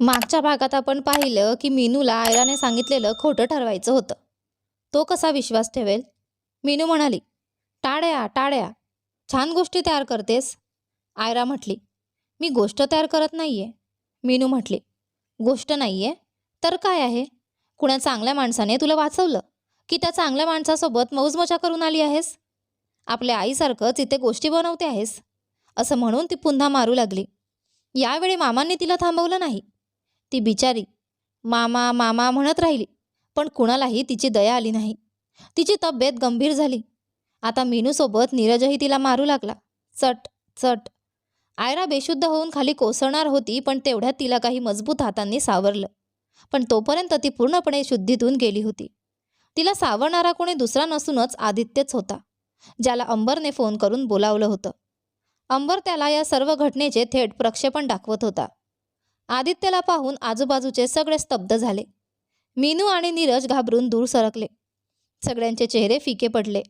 मागच्या भागात आपण पाहिलं की मीनूला आयराने सांगितलेलं खोटं ठरवायचं होतं. तो कसा विश्वास ठेवेल? मीनू म्हणाली टाळ्या टाळ्या. छान गोष्टी तयार करतेस. आयरा म्हटली मी गोष्ट तयार करत नाहीये. मीनू म्हटली गोष्ट नाही आहे तर काय आहे? कुणा चांगल्या माणसाने तुला वाचवलं? की त्या चांगल्या माणसासोबत मौजमजा करून आली आहेस? आपल्या आईसारखंच इथे गोष्टी बनवते आहेस? असं म्हणून ती पुन्हा मारू लागली. यावेळी मामांनी तिला थांबवलं नाही. ती बिचारी. मामा मामा म्हणत राहिली पण कुणालाही तिची दया आली नाही. तिची तब्येत गंभीर झाली. आता मीनूसोबत नीरजही तिला मारू लागला. चट चट. आयरा बेशुद्ध होऊन खाली कोसळणार होती पण तेवढ्यात तिला काही मजबूत हातांनी सावरलं. पण तोपर्यंत ती पूर्णपणे शुद्धीतून गेली होती. तिला सावरणारा कोणी दुसरा नसूनच आदित्यच होता ज्याला अंबरने फोन करून बोलावलं होतं. अंबर त्याला या सर्व घटनेचे थेट प्रक्षेपण दाखवत होता. आदित्यला पाहून आजूबाजूचे सगळे स्तब्ध झाले. मीनू आणि नीरज घाबरून दूर सरकले. सगळ्यांचे चेहरे फिके पडले.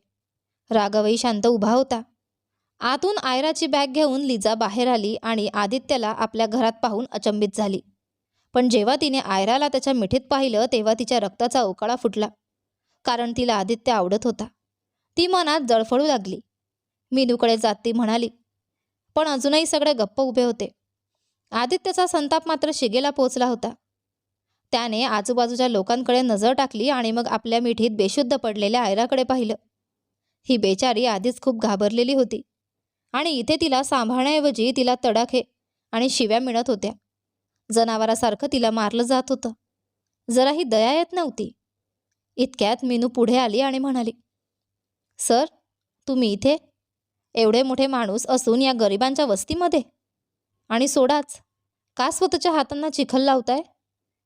राघवही शांत उभा होता. आतून आयराची बॅग घेऊन लिजा बाहेर आली आणि आदित्यला आपल्या घरात पाहून अचंबित झाली. पण जेव्हा तिने आयराला त्याच्या मिठीत पाहिलं तेव्हा तिच्या रक्ताचा उकाळा फुटला. कारण तिला आदित्य आवडत होता. ती मनात जळफळू लागली. मीनूकडे जात ती म्हणाली पण अजूनही सगळे गप्प उभे होते. आदित्यचा संताप मात्र शिगेला पोचला होता. त्याने आजूबाजूच्या लोकांकडे नजर टाकली आणि मग आपल्या मिठीत बेशुद्ध पडलेल्या आयराकडे पाहिलं. ही बेचारी आधीच खूप घाबरलेली होती आणि इथे तिला सांभाळण्याऐवजी तिला तडाखे आणि शिव्या मिळत होत्या. जनावरासारखं तिला मारलं जात होतं. जराही दया येत नव्हती. इतक्यात मीनू पुढे आली आणि म्हणाली सर तुम्ही इथे? एवढे मोठे माणूस असून या गरिबांच्या वस्तीमध्ये? आणि सोडाच. का स्वतःच्या हातांना चिखल लावताय?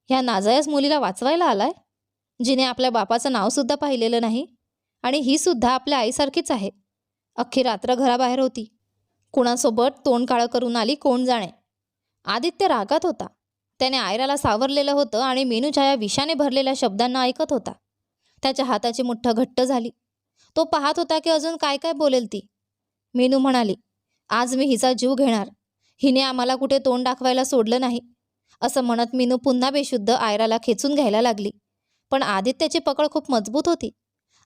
ह्या नाजायज मुलीला वाचवायला आलाय? जिने आपल्या बापाचं नावसुद्धा पाहिलेलं नाही आणि ही सुद्धा आपल्या आईसारखीच आहे. अख्खी रात्र घराबाहेर होती. कुणासोबत तोंड काळं करून आली कोण जाणे? आदित्य रागात होता. त्याने आयराला सावरलेलं होतं आणि मेनूच्या या विषाने भरलेल्या शब्दांना ऐकत होता. त्याच्या हाताची मुठ्ठ घट्ट झाली. तो पाहत होता की अजून काय काय बोलेल ती. मेनू म्हणाली आज मी हिचा जीव घेणार. हिने आम्हाला कुठे तोंड दाखवायला सोडलं नाही. असं म्हणत मीनू पुन्हा बेशुद्ध आयराला खेचून घ्यायला लागली. पण आदित्याची पकड खूप मजबूत होती.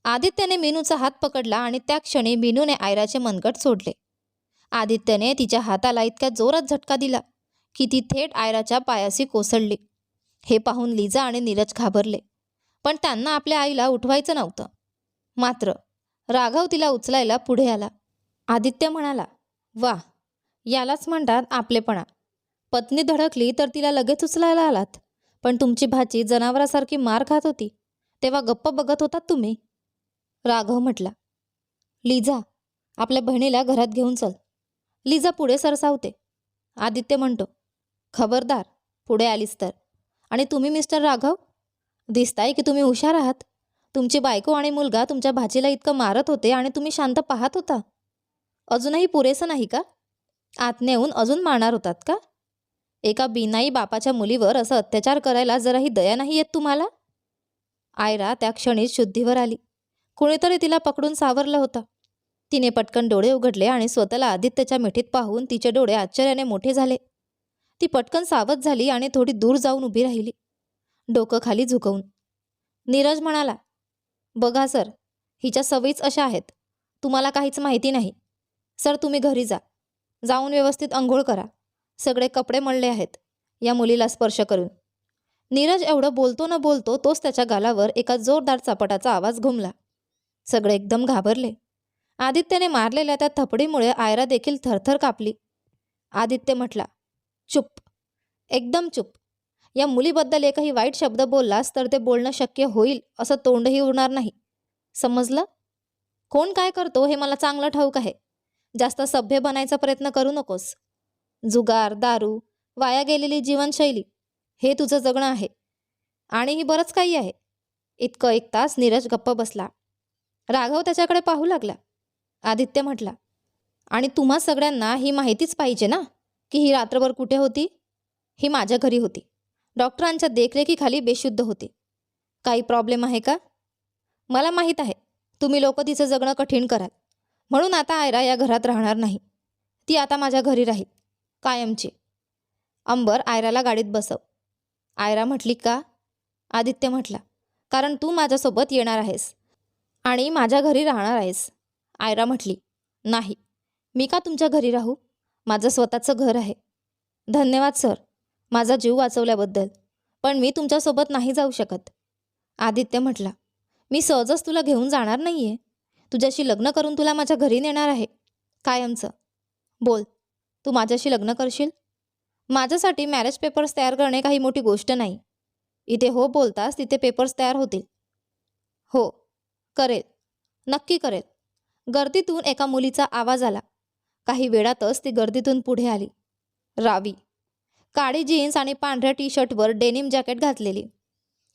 आदित्याने मीनूचा हात पकडला आणि त्या क्षणी मीनूने आयराचे मनगट सोडले. आदित्यने तिच्या हाताला इतक्या जोरात झटका दिला की ती थेट आयराच्या पायाशी कोसळली. हे पाहून लिजा आणि नीरज घाबरले. पण त्यांना आपल्या आईला उठवायचं नव्हतं. मात्र राघव तिला उचलायला पुढे आला. आदित्य म्हणाला वा यालाच म्हणतात आपलेपणा. पत्नी धडकली तर तिला लगेच उचलायला आलात. पण तुमची भाची जनावरासारखी मार खात होती. तेव्हा गप्प बघत होतात तुम्ही. राघव म्हटला लिझा आपल्या बहिणीला घरात घेऊन चल. लिझा पुढे सरसावते. आदित्य म्हणतो खबरदार पुढे आलीस तर. आणि तुम्ही मिस्टर राघव? दिसताय की तुम्ही हुशार आहात. तुमची बायको आणि मुलगा तुमच्या भाचीला इतकं मारत होते आणि तुम्ही शांत पाहत होता. अजूनही पुरेसं नाही का? आत नेऊन अजून मारणार होतात का? एका बिनाई बापाच्या मुलीवर असं अत्याचार करायला जराही दया नाही येत तुम्हाला? आयरा त्या क्षणीच शुद्धीवर आली. कुणीतरी तिला पकडून सावरलं होतं. तिने पटकन डोळे उघडले आणि स्वतःला आदित्यच्या मिठीत पाहून तिचे डोळे आश्चर्याने मोठे झाले. ती पटकन सावध झाली आणि थोडी दूर जाऊन उभी राहिली. डोकं खाली झुकवून. नीरज म्हणाला बघा सर हिच्या सवयीच अशा आहेत. तुम्हाला काहीच माहिती नाही. सर तुम्ही घरी जा. जाऊन व्यवस्थित अंघोळ करा. सगळे कपडे मळले आहेत. या मुलीला स्पर्श करून. नीरज एवढं बोलतो न बोलतो तोच त्याच्या गालावर एका जोरदार चापटाचा आवाज घुमला. सगळे एकदम घाबरले. आदित्यने मारलेल्या त्या थपडीमुळे आयरा देखील थरथर कापली. आदित्य म्हटला चुप. एकदम चुप. या मुलीबद्दल एकही वाईट शब्द बोललास तर ते बोलणं शक्य होईल असं तोंडही उरणार नाही. समजलं? कोण काय करतो हे मला चांगलं ठाऊक आहे. जास्त सभ्य बनायचा प्रयत्न करू नकोस. जुगार दारू वाया गेलेली जीवनशैली हे तुझं जगणं आहे. आणि ही बरंच काही आहे. इतकं एक तास नीरज गप्प बसला. राघव त्याच्याकडे पाहू लागला. आदित्य म्हटला आणि तुम्हा सगळ्यांना ही माहितीच पाहिजे ना की ही रात्रभर कुठे होती? ही माझ्या घरी होती. डॉक्टरांच्या देखरेखीखाली बेशुद्ध होती. काही प्रॉब्लेम आहे का? मला माहीत आहे. तुम्ही लोक तिचं जगणं कठीण कराल. म्हणून आता आयरा या घरात राहणार नाही. ती आता माझ्या घरी राहील. कायमची. अंबर आयराला गाडीत बसव. आयरा म्हटली का? आदित्य म्हटला कारण तू माझ्यासोबत येणार आहेस आणि माझ्या घरी राहणार आहेस. आयरा म्हटली नाही. मी का तुमच्या घरी राहू? माझं स्वतःचं घर आहे. धन्यवाद सर. माझा जीव वाचवल्याबद्दल. पण मी तुमच्यासोबत नाही जाऊ शकत. आदित्य म्हटला मी सहजच तुला घेऊन जाणार नाही आहे तुझ्याशी लग्न करून तुला माझ्या घरी नेणार आहे. कायमचं. बोल. तू माझ्याशी लग्न करशील? माझ्यासाठी मॅरेज पेपर्स तयार करणे काही मोठी गोष्ट नाही. इथे हो बोलतास तिथे पेपर्स तयार होतील. हो. करेल. नक्की करेल. गर्दीतून एका मुलीचा आवाज आला. काही वेळातच ती गर्दीतून पुढे आली. रावी. काळी जीन्स आणि पांढऱ्या टी शर्टवर डेनिम जॅकेट घातलेली.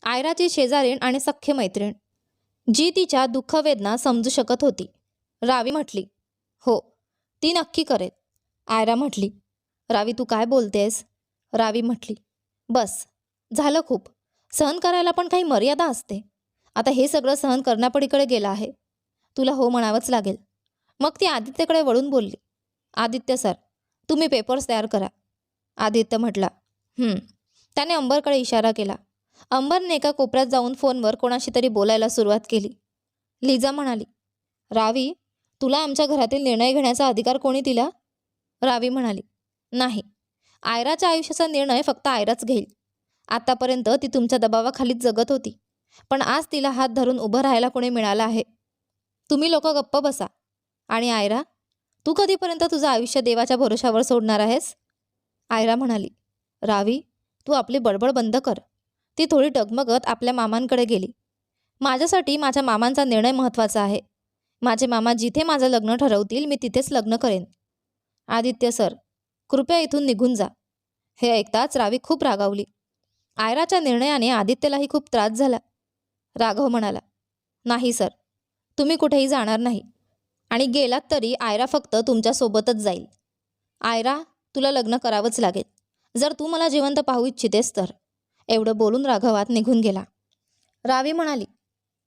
आयराची शेजारीण आणि सख्य मैत्रीण. जी तिच्या दुःखवेदना समजू शकत होती. रावी म्हटली हो ती नक्की करेल. आयरा म्हटली रावी तू काय बोलतेस? रावी म्हटली बस झालं खूप. सहन करायला पण काही मर्यादा असते. आता हे सगळं सहन करण्यापडीकडे गेलं आहे. तुला हो म्हणावंच लागेल. मग ती आदित्यकडे वळून बोलली आदित्य सर तुम्ही पेपर्स तयार करा. आदित्य म्हटला त्याने अंबरकडे इशारा केला अंबरने एका कोपऱ्यात जाऊन फोनवर कोणाशी तरी बोलायला सुरुवात केली. लिजा म्हणाली रावी तुला आमच्या घरातील निर्णय घेण्याचा अधिकार कोणी दिला? रावी म्हणाली नाही. आयराच्या आयुष्याचा निर्णय फक्त आयराच घेईल. आतापर्यंत ती तुमच्या दबावाखालीच जगत होती पण आज तिला हात धरून उभं राहायला कोणी मिळालं आहे. तुम्ही लोक गप्प बसा. आणि आयरा तू कधीपर्यंत तुझं आयुष्य देवाच्या भरोशावर सोडणार आहेस? आयरा म्हणाली रावी तू आपली बडबड बंद कर. ती थोडी डगमगत आपल्या मामांकडे गेली. माझ्यासाठी माझ्या मामांचा निर्णय महत्त्वाचा आहे. माझे मामा जिथे माझं लग्न ठरवतील मी तिथेच लग्न करेन. आदित्य सर कृपया इथून निघून जा. हे ऐकताच रावी खूप रागावली. आयराच्या निर्णयाने आदित्यलाही खूप त्रास झाला. राघव म्हणाला नाही सर तुम्ही कुठेही जाणार नाही. आणि गेलात तरी आयरा फक्त तुमच्यासोबतच जाईल. आयरा तुला लग्न करावंच लागेल. जर तू मला जिवंत पाहू इच्छितेस तर. एवढं बोलून राघवात निघून गेला. रावी म्हणाली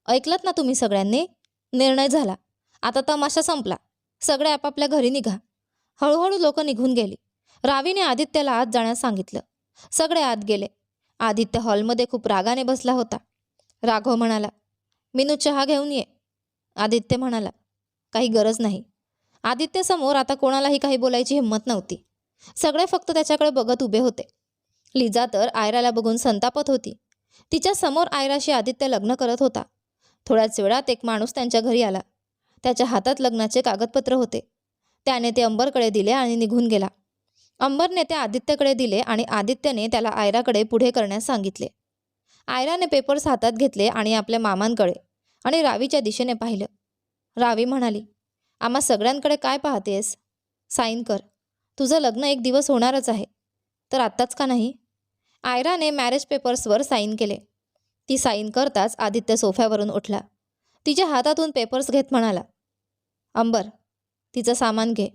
ऐकलत ना तुम्ही सगळ्यांनी? निर्णय झाला. आता तमाशा संपला. सगळे आपापल्या घरी निघा. हळूहळू लोक निघून गेली. रावीने आदित्यला आत जाण्यास सांगितलं. सगळे आत गेले. आदित्य हॉलमध्ये खूप रागाने बसला होता. राघव म्हणाला मीनू चहा घेऊन ये. आदित्य म्हणाला काही गरज नाही. आदित्यसमोर आता कोणालाही काही बोलायची हिंमत नव्हती. सगळे फक्त त्याच्याकडे बघत उभे होते. लिजा तर आयराला बघून संतापत होती. तिच्या समोर आयराशी आदित्य लग्न करत होता. थोड्याच वेळात एक माणूस त्यांच्या घरी आला. त्याच्या हातात लग्नाचे कागदपत्र होते. त्याने ते अंबरकडे दिले आणि निघून गेला. अंबरने ते आदित्यकडे दिले आणि आदित्यने त्याला आयराकडे पुढे करण्यास सांगितले. आयराने पेपर्स हातात घेतले आणि आपल्या मामांकडे आणि रावीच्या दिशेने पाहिलं. रावी म्हणाली आम्हा सगळ्यांकडे काय पाहतेस? साईन कर. तुझं लग्न एक दिवस होणारच आहे. तर आत्ताच का नाही? आयराने मॅरेज पेपर्सवर साईन केले. ती साईन करताच आदित्य सोफ्यावरून उठला. तिच्या हातातून पेपर्स घेत म्हणाला अंबर तिचं सामान घे.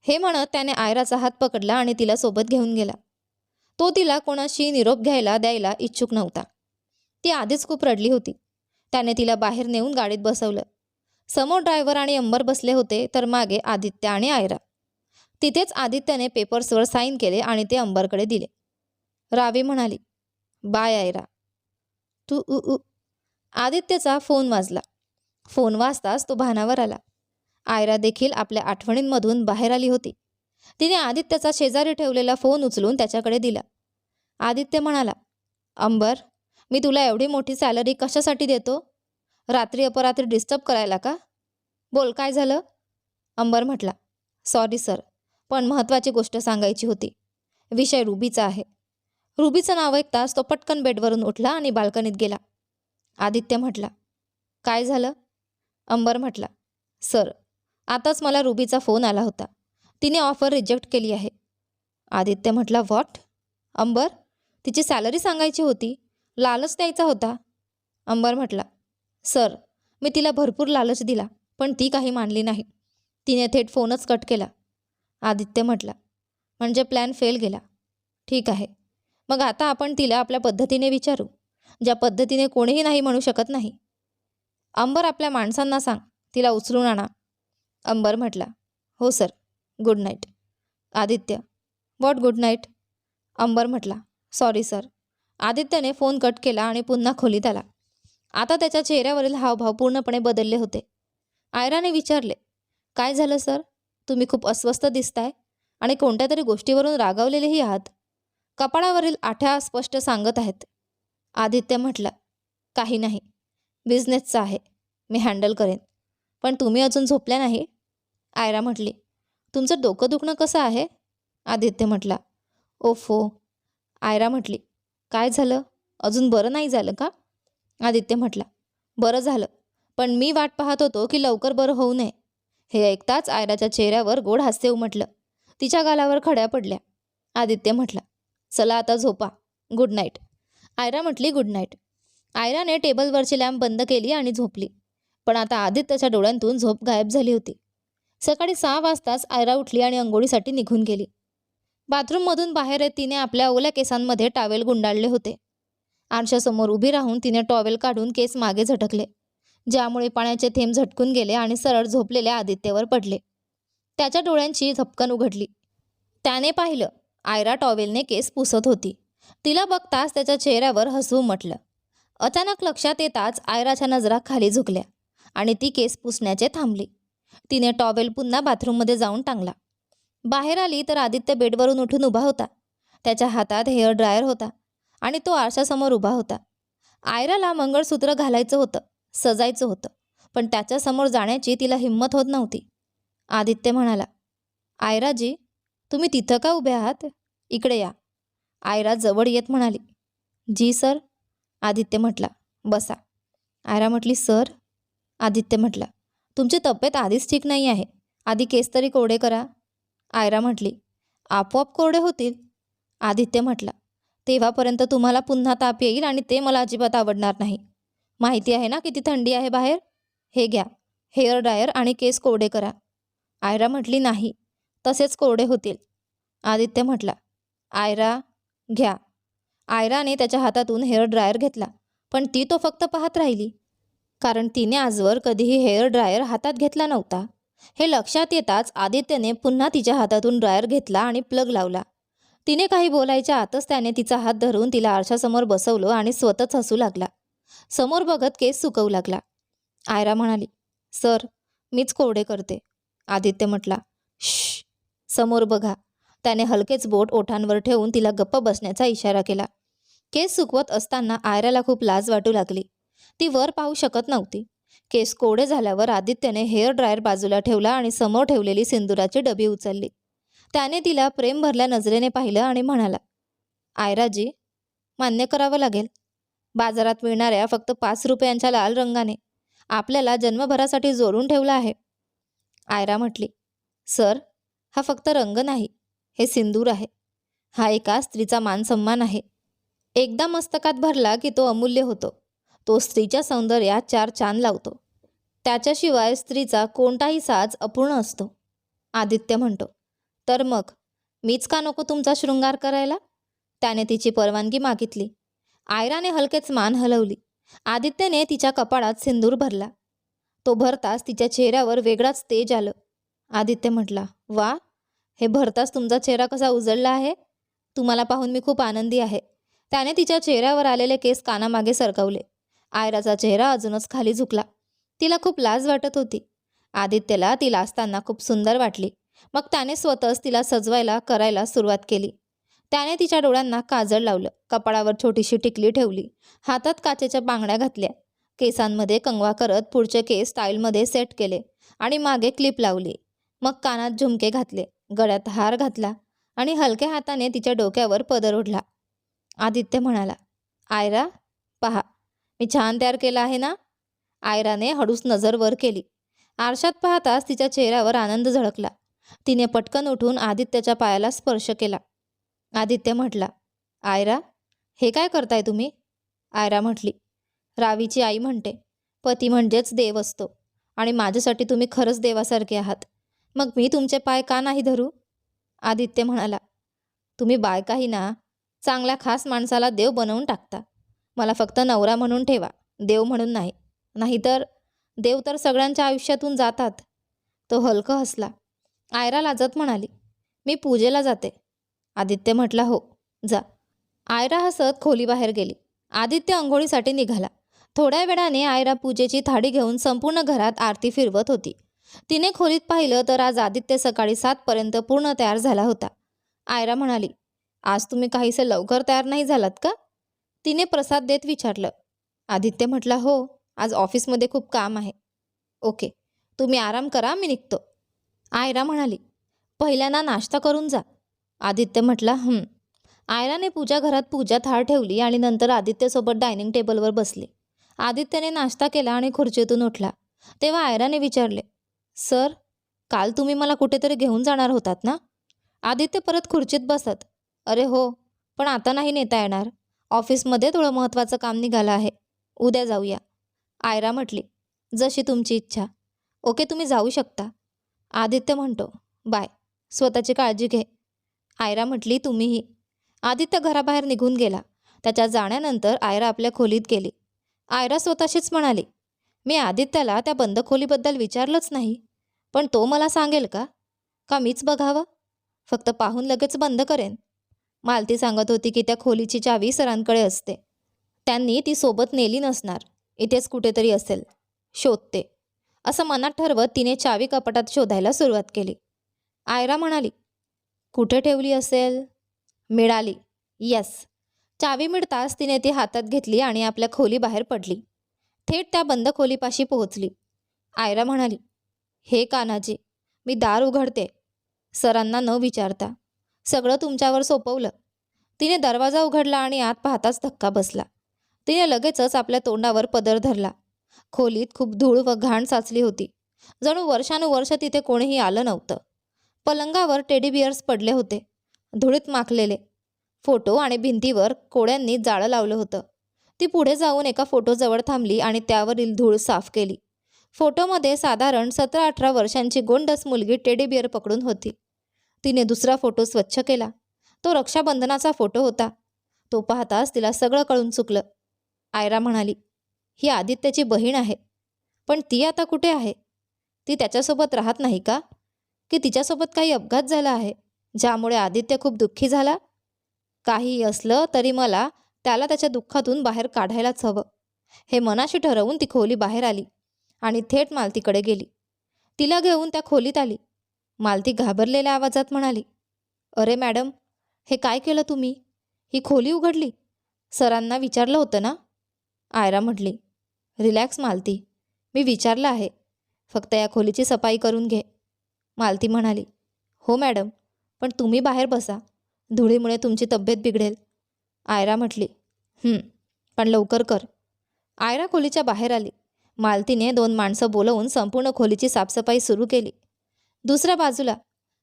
हे म्हणत त्याने आयराचा हात पकडला आणि तिला सोबत घेऊन गेला. तो तिला कोणाशी निरोप घ्यायला द्यायला इच्छुक नव्हता. ती आधीच खूप रडली होती. त्याने तिला बाहेर नेऊन गाडीत बसवलं. समोर ड्रायव्हर आणि अंबर बसले होते तर मागे आदित्य आणि आयरा. तिथेच आदित्यने पेपर्सवर साईन केले आणि ते अंबरकडे दिले. रावी म्हणाली बाय आयरा. तू उ उ. आदित्यचा फोन वाजला. फोन वाजताच तो भानावर आला. आयरा देखील आपल्या आठवणींमधून बाहेर आली होती. तिने आदित्यचा शेजारी ठेवलेला फोन उचलून त्याच्याकडे दिला. आदित्य म्हणाला अंबर मी तुला एवढी मोठी सॅलरी कशासाठी देतो? रात्री अपरात्री डिस्टर्ब करायला का? बोल काय झालं? अंबर म्हटला सॉरी सर पण महत्त्वाची गोष्ट सांगायची होती. विषय रुबीचा आहे. रुबीचं नाव ऐकताच तो पटकन बेडवरून उठला आणि बाल्कनीत गेला. आदित्य म्हटला काय झालं? अंबर म्हटला सर आताच मला रुबीचा फोन आला होता. तिने ऑफर रिजेक्ट केली आहे. आदित्य म्हटला व्हॉट अंबर तिची सॅलरी सांगायची होती. लालच द्यायचा होता. अंबर म्हटला सर मी तिला भरपूर लालच दिला पण ती काही मानली नाही. तिने थेट फोनच कट केला. आदित्य म्हटला म्हणजे प्लॅन फेल गेला. ठीक आहे. मग आता आपण तिला आपल्या पद्धतीने विचारू ज्या पद्धतीने कोणीही नाही म्हणू शकत नाही. अंबर आपल्या माणसांना सांग तिला उचलून आणा. अंबर म्हटला हो sir good night. Aditya what good night? Ambar म्हटला सॉरी सर. आदित्यने फोन कट केला आणि पुन्हा खोलीत आला. आता त्याच्या चेहऱ्यावरील हावभाव पूर्णपणे बदलले होते. आयराने विचारले काय झालं सर? तुम्ही खूप अस्वस्थ दिसताय आणि कोणत्या तरी गोष्टीवरून रागावलेलेही आहात. कपाळावरील आठ्या स्पष्ट सांगत आहेत. आदित्य म्हटलं काही नाही. बिझनेसचं आहे. मी हँडल करेन. पण तुम्ही अजून झोपल्या नाही? आयरा म्हटली तुमचं डोकं दुखणं कसं आहे? आदित्य म्हटला ओफो. आयरा म्हटली काय झालं? अजून बरं नाही झालं का? आदित्य म्हटला बरं झालं. पण मी वाट पाहत होतो की लवकर बरं होऊ नये. हे ऐकताच आयराच्या चेहऱ्यावर गोड हास्य उमटलं. तिच्या गालावर खड्या पडल्या. आदित्य म्हटला चला आता झोपा. गुड नाईट आयरा म्हटली गुड नाईट आयराने टेबलवरची लॅम्प बंद केली आणि झोपली. पण आता आदित्यच्या डोळ्यांतून झोप गायब झाली होती. सकाळी सहा वाजताच आयरा उठली आणि अंघोळीसाठी निघून गेली. बाथरूममधून बाहेर येत तिने आपल्या ओल्या केसांमध्ये टॉवेल गुंडाळले होते. आरशासमोर उभी राहून तिने टॉवेल काढून केस मागे झटकले ज्यामुळे पाण्याचे थेंब झटकून गेले आणि सरळ झोपलेल्या आदित्यवर पडले. त्याच्या डोळ्यांची झपकन उघडली. त्याने पाहिलं आयरा टॉवेलने केस पुसत होती. तिला बघताच त्याच्या चेहऱ्यावर हसू म्हटलं. अचानक लक्षात येताच आयराच्या नजरा खाली झुकल्या आणि ती केस पुसण्याचे थांबली. तिने टॉवेल पुन्हा बाथरूममध्ये जाऊन टांगला. बाहेर आली तर आदित्य बेडवरून उठून उभा होता. त्याच्या हातात हेअर ड्रायर होता आणि तो आरशासमोर उभा होता. आयराला मंगळसूत्र घालायचं होतं सजायचं होतं पण त्याच्यासमोर जाण्याची तिला हिंमत होत नव्हती. आदित्य म्हणाला आयराजी तुम्ही तिथं का उभे आहात? इकडे या. आयरा जवळ येत म्हणाली. जी सर. आदित्य म्हटला. बसा. आयरा म्हटली सर. आदित्य म्हटला. तुमची तब्येत आधीच ठीक नाही आहे. आधी केस तरी कोरडे करा. आयरा म्हटली. आपोआप कोरडे होतील? आदित्य म्हटला. तेव्हापर्यंत तुम्हाला पुन्हा ताप येईल आणि ते मला अजिबात आवडणार नाही. माहिती आहे ना किती थंडी आहे बाहेर? हे घ्या. हेअर ड्रायर आणि केस कोरडे करा. आयरा म्हटली नाही. तसेच कोरडे होतील. आदित्य म्हटला आयरा घ्या. आयराने त्याच्या हातातून हेअर ड्रायर घेतला पण ती तो फक्त पाहत राहिली कारण तिने आजवर कधीही हेअर ड्रायर हातात घेतला नव्हता. हे लक्षात येताच आदित्यने पुन्हा तिच्या हातातून ड्रायर घेतला आणि प्लग लावला. तिने काही बोलायच्या आतच त्याने तिचा हात धरून तिला आरशासमोर बसवलं आणि स्वतःच हसू लागला. समोर बघत केस सुकवू लागला. आयरा म्हणाली सर मीच कोरडे करते. आदित्य म्हटला श समोर बघा. त्याने हलकेच बोट ओठांवर ठेवून तिला गप्प बसण्याचा इशारा केला. केस सुकवत असताना आयराला खूप लाज वाटू लागली. ती वर पाहू शकत नव्हती. केस कोडे झाल्यावर आदित्यने हेअर ड्रायर बाजूला ठेवला आणि समोर ठेवलेली सिंदुराची डबी उचलली. त्याने तिला प्रेम भरल्या नजरेने पाहिलं आणि म्हणाला आयराजी मान्य करावं लागेल. बाजारात मिळणाऱ्या फक्त पाच रुपयांच्या लाल रंगाने आपल्याला जन्मभरासाठी जोडून ठेवलं आहे. आयरा म्हटली सर हा फक्त रंग नाही हे सिंदूर आहे. हा एका स्त्रीचा मानसन्मान आहे. एकदा मस्तकात भरला की तो अमूल्य होतो. तो स्त्रीच्या सौंदर्यात चार चांद लावतो. त्याच्याशिवाय स्त्रीचा कोणताही साज अपूर्ण असतो. आदित्य म्हणतो तर मग मीच का नको तुमचा शृंगार करायला? त्याने तिची परवानगी मागितली. आयराने हलकेच मान हलवली. आदित्यने तिच्या कपाळात सिंदूर भरला. तो भरताच तिच्या चेहऱ्यावर वेगळाच तेज आलं. आदित्य म्हटला वा हे भरताच तुमचा चेहरा कसा उजळला आहे? तुम्हाला पाहून मी खूप आनंदी आहे. त्याने तिच्या चेहऱ्यावर आलेले केस कानामागे सरकवले. आयराचा चेहरा अजूनच खाली झुकला. तिला खूप लाज वाटत होती. आदित्यला ती लाजताना खूप सुंदर वाटली. मग त्याने स्वतःच तिला सजवायला करायला सुरुवात केली. त्याने तिच्या डोळ्यांना काजळ लावलं कपाळावर छोटीशी टिकली ठेवली हातात काचेच्या बांगड्या घातल्या. केसांमध्ये कंगवा करत पुढचे केस स्टाईलमध्ये सेट केले आणि मागे क्लिप लावली. मग कानात झुमके घातले गळ्यात हार घातला आणि हलक्या हाताने तिच्या डोक्यावर पदर ओढला. आदित्य म्हणाला आयरा पहा मी छान तयार केला आहे ना? आयराने हळूस नजर वर केली. आरशात पाहताच तिच्या चेहऱ्यावर आनंद झळकला. तिने पटकन उठून आदित्यच्या पायाला स्पर्श केला. आदित्य म्हटला आयरा हे काय करताय तुम्ही? आयरा म्हटली रावीची आई म्हणते पती म्हणजेच देव असतो आणि माझ्यासाठी तुम्ही खरंच देवासारखे आहात. मग मी तुमचे पाय का नाही धरू? आदित्य म्हणाला. तुम्ही बायकाही ना चांगल्या खास माणसाला देव बनवून टाकता. मला फक्त नवरा म्हणून ठेवा देव म्हणून नाही. नाहीतर देव तर सगळ्यांच्या आयुष्यातून जातात. तो हलकं हसला. आयरा लाजत म्हणाली मी पूजेला जाते. आदित्य म्हटला हो जा. आयरा हसत खोलीबाहेर गेली. आदित्य अंघोळीसाठी निघाला. थोड्या वेळाने आयरा पूजेची थाळी घेऊन संपूर्ण घरात आरती फिरवत होती. तिने खोलीत पाहिलं तर आज आदित्य सकाळी सातपर्यंत पूर्ण तयार झाला होता. आयरा म्हणाली आज तुम्ही काहीसे लवकर तयार नाही झालात का? तिने प्रसाद देत विचारलं. आदित्य म्हटला हो आज ऑफिसमध्ये खूप काम आहे. ओके तुम्ही आराम करा मी निघतो. आयरा म्हणाली पहिल्यांदा नाश्ता करून जा. आदित्य म्हटला हं. आयराने पूजा घरात पूजा थाळ ठेवली आणि नंतर आदित्यसोबत डायनिंग टेबलवर बसले. आदित्यने नाश्ता केला आणि खुर्चीतून उठला. तेव्हा आयराने विचारले सर काल तुम्ही मला कुठेतरी घेऊन जाणार होतात ना? आदित्य परत खुर्चीत बसत. अरे हो पण आता नाही नेता येणार. ऑफिसमध्ये थोडं महत्त्वाचं काम निघालं आहे. उद्या जाऊया. आयरा म्हटली जशी तुमची इच्छा. ओके तुम्ही जाऊ शकता. आदित्य म्हणतो बाय स्वतःची काळजी घे. आयरा म्हटली तुम्हीही. आदित्य घराबाहेर निघून गेला. त्याच्या जाण्यानंतर आयरा आपल्या खोलीत गेली. आयरा स्वतःशीच म्हणाली मी आदित्याला त्या बंद खोलीबद्दल विचारलंच नाही. पण तो मला सांगेल का? का मीच बघावं? फक्त पाहून लगेच बंद करेन. मालती सांगत होती की त्या खोलीची चावी सरांकडे असते. त्यांनी ती सोबत नेली नसणार. इथेच कुठेतरी असेल. शोधते. असं मनात ठरवत तिने चावी कपाटात शोधायला सुरुवात केली. आयरा म्हणाली कुठे ठेवली असेल? मिळाली. येस. चावी मिळताच तिने ती हातात घेतली आणि आपल्या खोली बाहेर पडली. थेट त्या बंद खोलीपाशी पोहोचली. आयरा म्हणाली हे कानाजी मी दार उघडते. सरांना न विचारता. सगळं तुमच्यावर सोपवलं. तिने दरवाजा उघडला आणि आत पाहताच धक्का बसला. तिने लगेचच आपल्या तोंडावर पदर धरला. खोलीत खूप धूळ व घाण साचली होती. जणू वर्षानुवर्ष तिथे कोणीही आलं नव्हतं. पलंगावर टेडीबियर्स पडले होते. धुळीत माखलेले. फोटो आणि भिंतीवर कोड्यांनी जाळं लावलं होतं. ती पुढे जाऊन एका फोटोजवळ थांबली आणि त्यावरील धूळ साफ केली. फोटोमध्ये साधारण सतरा अठरा वर्षांची गोंडस मुलगी टेडी बिअर पकडून होती. तिने दुसरा फोटो स्वच्छ केला. तो रक्षाबंधनाचा फोटो होता. तो पाहताच तिला सगळं कळून चुकलं. आयरा म्हणाली ही आदित्याची बहीण आहे. पण ती आता कुठे आहे? ती त्याच्यासोबत राहत नाही का? की तिच्यासोबत काही अपघात झाला आहे ज्यामुळे आदित्य खूप दुःखी झाला? काही असलं तरी मला त्याला त्याच्या दुःखातून बाहेर काढायलाच हवं. हे मनाशी ठरवून ती खोली बाहेर आली आणि थेट मालतीकडे गेली. तिला घेऊन त्या खोलीत आली. मालती घाबरलेल्या आवाजात म्हणाली अरे मॅडम हे काय केलं तुम्ही? ही खोली उघडली? सरांना विचारलं होतं ना? आयरा म्हटली रिलॅक्स मालती मी विचारलं आहे. फक्त या खोलीची सफाई करून घे. मालती म्हणाली हो मॅडम पण तुम्ही बाहेर बसा. धुळीमुळे तुमची तब्येत बिघडेल. आयरा म्हटली पण लवकर कर. आयरा खोलीच्या बाहेर आली. मालतीने दोन माणसं बोलवून संपूर्ण खोलीची साफसफाई सुरू केली. दुसऱ्या बाजूला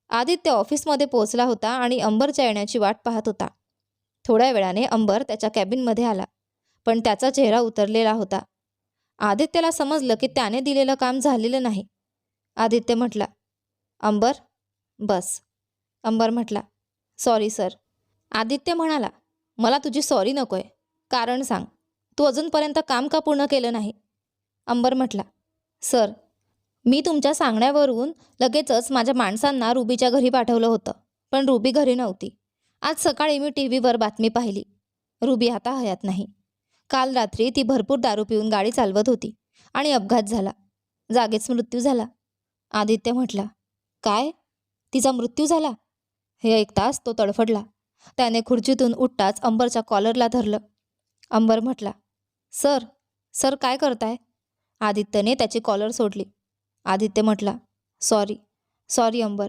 आदित्य ऑफिसमध्ये पोहोचला होता आणि अंबरच्या येण्याची वाट पाहत होता. थोड्या वेळाने अंबर त्याच्या कॅबिनमध्ये आला पण त्याचा चेहरा उतरलेला होता. आदित्यला समजलं की त्याने दिलेलं काम झालेलं नाही. आदित्य म्हटला अंबर बस. अंबर म्हटला सॉरी सर. आदित्य म्हणाला मला तुझी सॉरी नको आहे कारण सांग तू अजूनपर्यंत काम का पूर्ण केलं नाही? अंबर म्हटला सर मी तुमच्या सांगण्यावरून लगेचच माझ्या माणसांना रुबीच्या घरी पाठवलं होतं पण रुबी घरी नव्हती. आज सकाळी मी टी व्हीवर बातमी पाहिली. रुबी आता हयात नाही. काल रात्री ती भरपूर दारू पिऊन गाडी चालवत होती आणि अपघात झाला. जागेच मृत्यू झाला. आदित्य म्हटला काय? तिचा मृत्यू झाला? हे ऐकताच तो तडफडला. त्याने खुर्चीतून उठताच अंबरच्या कॉलरला धरलं. अंबर म्हटला सर सर काय करताय? आदित्यने त्याची कॉलर सोडली. आदित्य म्हटला सॉरी सॉरी अंबर.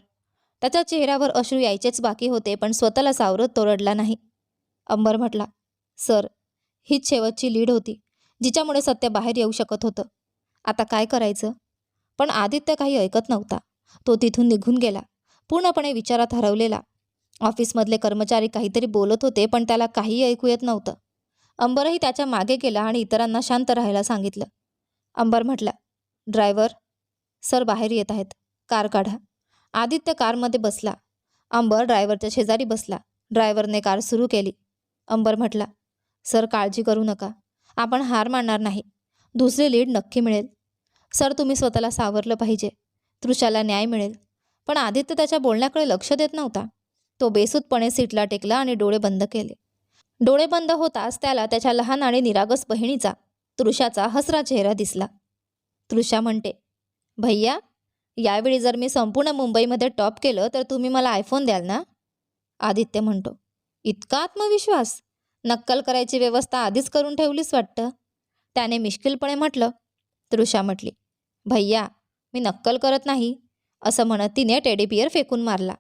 त्याच्या चेहऱ्यावर अश्रू यायचेच बाकी होते पण स्वतःला सावरत तोरडला नाही. अंबर म्हटला सर हीच शेवटची लीड होती जिच्यामुळे सत्य बाहेर येऊ शकत होतं. आता काय करायचं? पण आदित्य काही ऐकत नव्हता. तो तिथून निघून गेला पूर्णपणे विचारात हरवलेला. ऑफिसमधले कर्मचारी काहीतरी बोलत होते पण त्याला काही ऐकू येत नव्हतं. अंबरही त्याच्यामागे गेला आणि इतरांना शांत राहायला सांगितलं. अंबर म्हटला ड्रायव्हर सर बाहेर येत आहेत. कार काढा. आदित्य कारमध्ये बसला. अंबर ड्रायव्हरच्या शेजारी बसला. ड्रायव्हरने कार सुरू केली. अंबर म्हटला सर काळजी करू नका. आपण हार मानणार नाही. दुसरी लीड नक्की मिळेल. सर तुम्ही स्वतःला सावरलं पाहिजे. तृषाला न्याय मिळेल. पण आदित्य त्याच्या बोलण्याकडे लक्ष देत नव्हता. तो बेसूतपणे सीटला टेकला आणि डोळे बंद केले. डोळे बंद होताच त्याला त्याच्या लहान आणि निरागस बहिणीचा तृषाचा हसरा चेहरा दिसला. तृषा म्हणते भैया यावेळी जर मी संपूर्ण मुंबईमध्ये टॉप केलं तर तुम्ही मला आयफोन द्याल ना? आदित्य म्हणतो इतका आत्मविश्वास? नक्कल करायची व्यवस्था आधीच करून ठेवलीच वाटतं? त्याने मिश्किलपणे म्हटलं. तृषा म्हटली भैया मी नक्कल करत नाही असं म्हणत तिने टेडीबियर फेकून मारला.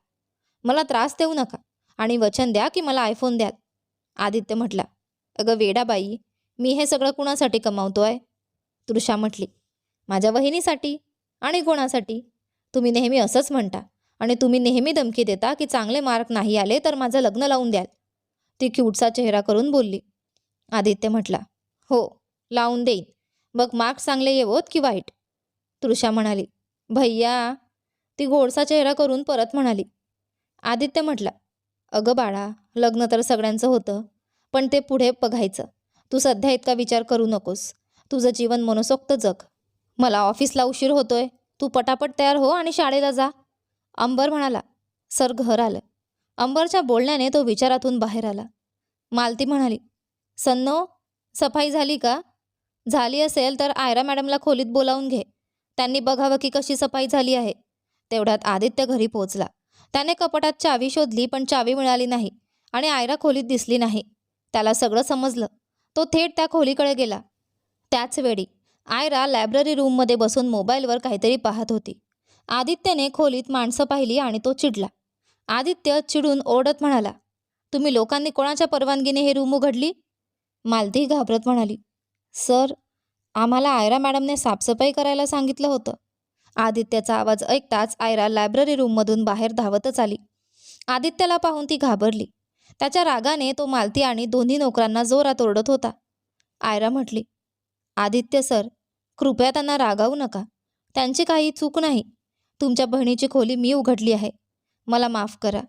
मला त्रास देऊ नका आणि वचन द्या की मला आयफोन द्याल. आदित्य म्हटला अगं वेडाबाई मी हे सगळं कुणासाठी कमावतोय? तृषा म्हटली माझ्या वहिनीसाठी आणि कोणासाठी? तुम्ही नेहमी असंच म्हणता आणि तुम्ही नेहमी धमकी देता की चांगले मार्क नाही आले तर माझं लग्न लावून द्याल. ती क्यूटचा चेहरा करून बोलली. आदित्य म्हटला हो लावून देईन. मग मार्क चांगले येवोत की वाईट? तृषा म्हणाली भैया. ती गोडसा चेहरा करून परत म्हणाली आदित्य म्हटला अगं बाळा लग्न तर सगळ्यांचं होतं पण ते पुढे बघायचं. तू सध्या इतका विचार करू नकोस. तुझं जीवन मनसोक्त जग. मला ऑफिसला उशीर होतोय. तू पटापट तयार हो आणि शाळेला जा. अंबर म्हणाला सर घर आलं. अंबरच्या बोलण्याने तो विचारातून बाहेर आला. मालती म्हणाली सन्नो सफाई झाली का? झाली असेल तर आयरा मॅडमला खोलीत बोलावून घे. त्यांनी बघावं की कशी सफाई झाली आहे. तेवढ्यात आदित्य घरी पोहोचला. त्याने कपाटात चावी शोधली पण चावी मिळाली नाही आणि आयरा खोलीत दिसली नाही. त्याला सगळं समजलं. तो थेट त्या खोलीकडे गेला. त्याचवेळी आयरा लायब्ररी रूममध्ये बसून मोबाईलवर काहीतरी पाहत होती. आदित्यने खोलीत माणसं पाहिली आणि तो चिडला. आदित्य चिडून ओरडत म्हणाला तुम्ही लोकांनी कोणाच्या परवानगीने हे रूम उघडली? मालती घाबरत म्हणाली सर आम्हाला आयरा मॅडमने साफसफाई करायला सांगितलं होतं. आदित्याचा आवाज ऐकताच आयरा लायब्ररी रूममधून बाहेर धावतच आली. आदित्यला पाहून ती घाबरली. त्याच्या रागाने तो मालती आणि दोन्ही नोकरांना जोरात ओरडत होता. आयरा म्हटली आदित्य सर कृपया त्यांना रागावू नका. त्यांची काही चूक नाही. तुमच्या बहिणीची खोली मी उघडली आहे. मला माफ करा.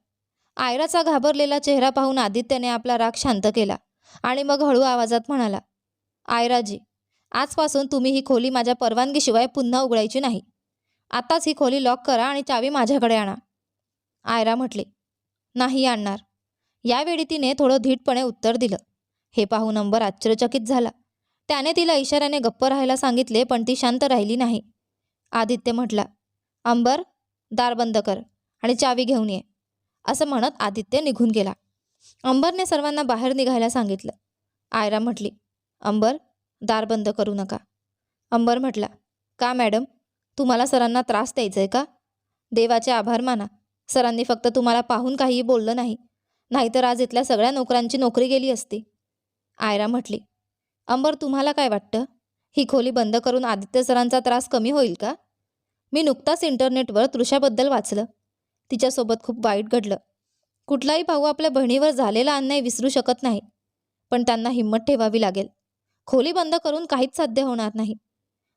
आयराचा घाबरलेला चेहरा पाहून आदित्यने आपला राग शांत केला आणि मग हळू आवाजात म्हणाला आयराजी आजपासून तुम्ही ही खोली माझ्या परवानगीशिवाय पुन्हा उघडायची नाही. आताच ही खोली लॉक करा आणि चावी माझ्याकडे आणा. आयरा म्हटली नाही आणणार. यावेळी तिने थोडं धीटपणे उत्तर दिलं. हे पाहून अंबर आश्चर्यचकित झाला. त्याने तिला इशाऱ्याने गप्प राहायला सांगितले पण ती शांत राहिली नाही. आदित्य म्हटला अंबर दार बंद कर आणि चावी घेऊन ये. असं म्हणत आदित्य निघून गेला. अंबरने सर्वांना बाहेर निघायला सांगितलं. आयरा म्हटली अंबर दार बंद करू नका. अंबर म्हटला का मॅडम? तुम्हाला सरांना त्रास द्यायचा आहे का? देवाचे आभार माना. सरांनी फक्त तुम्हाला पाहून काहीही बोललं नाही. नाहीतर आज इथल्या सगळ्या नोकरांची नोकरी गेली असती. आयरा म्हटली अंबर तुम्हाला काय वाटतं? ही खोली बंद करून आदित्य सरांचा त्रास कमी होईल का? मी नुकताच इंटरनेटवर तृषाबद्दल वाचलं. तिच्यासोबत खूप वाईट घडलं. कुठलाही भाऊ आपल्या बहिणीवर झालेला अन्याय विसरू शकत नाही. पण त्यांना हिंमत ठेवावी लागेल. खोली बंद करून काहीच साध्य होणार नाही.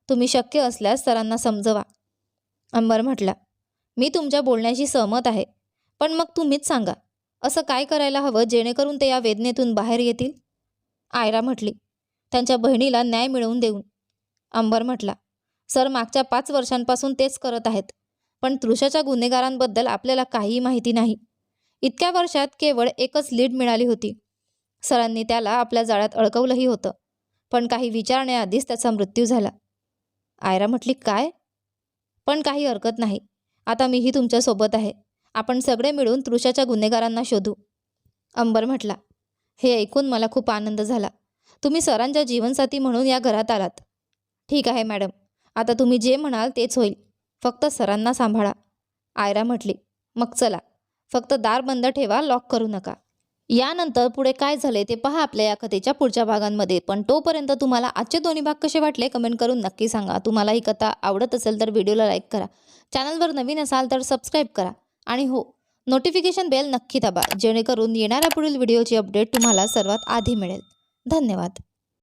तुम्ही शक्य असल्यास सरांना समजवा. अंबर म्हटला मी तुमच्या बोलण्याशी सहमत आहे पण मग तुम्हीच सांगा असं काय करायला हवं जेणेकरून ते या वेदनेतून बाहेर येतील? आयरा म्हटली त्यांच्या बहिणीला न्याय मिळवून देऊन. अंबर म्हटला सर मागच्या पाच वर्षांपासून तेच करत आहेत पण तृषाच्या गुन्हेगारांबद्दल आपल्याला काहीही माहिती नाही. इतक्या वर्षात केवळ एकच लीड मिळाली होती. सरांनी त्याला आपल्या जाळ्यात अडकवलंही होतं पण काही विचारण्याआधीच त्याचा मृत्यू झाला. आयरा म्हटली काय? पण काही हरकत नाही. आता मीही तुमच्यासोबत आहे. आपण सगळे मिळून तृषाच्या गुन्हेगारांना शोधू. अंबर म्हटला हे ऐकून मला खूप आनंद झाला. तुम्ही सरांच्या जीवनसाथी म्हणून या घरात आलात. ठीक आहे मॅडम. आता तुम्ही जे म्हणाल तेच होईल. फक्त सरांना सांभाळा. आयरा म्हटली मग चला. फक्त दार बंद ठेवा लॉक करू नका. यानंतर पुढे काय झाले ते पहा आपल्या या कथेच्या पुढच्या भागांमध्ये. पण तोपर्यंत तुम्हाला आजचे दोन्ही भाग कसे वाटले कमेंट करून नक्की सांगा. तुम्हाला ही कथा आवडत असेल तर व्हिडिओला लाईक करा. चॅनलवर नवीन असाल तर सबस्क्राईब करा. आणि हो नोटिफिकेशन बेल नक्की दाबा जेणेकरून येणाऱ्या पुढील व्हिडिओची अपडेट तुम्हाला सर्वात आधी मिळेल. धन्यवाद.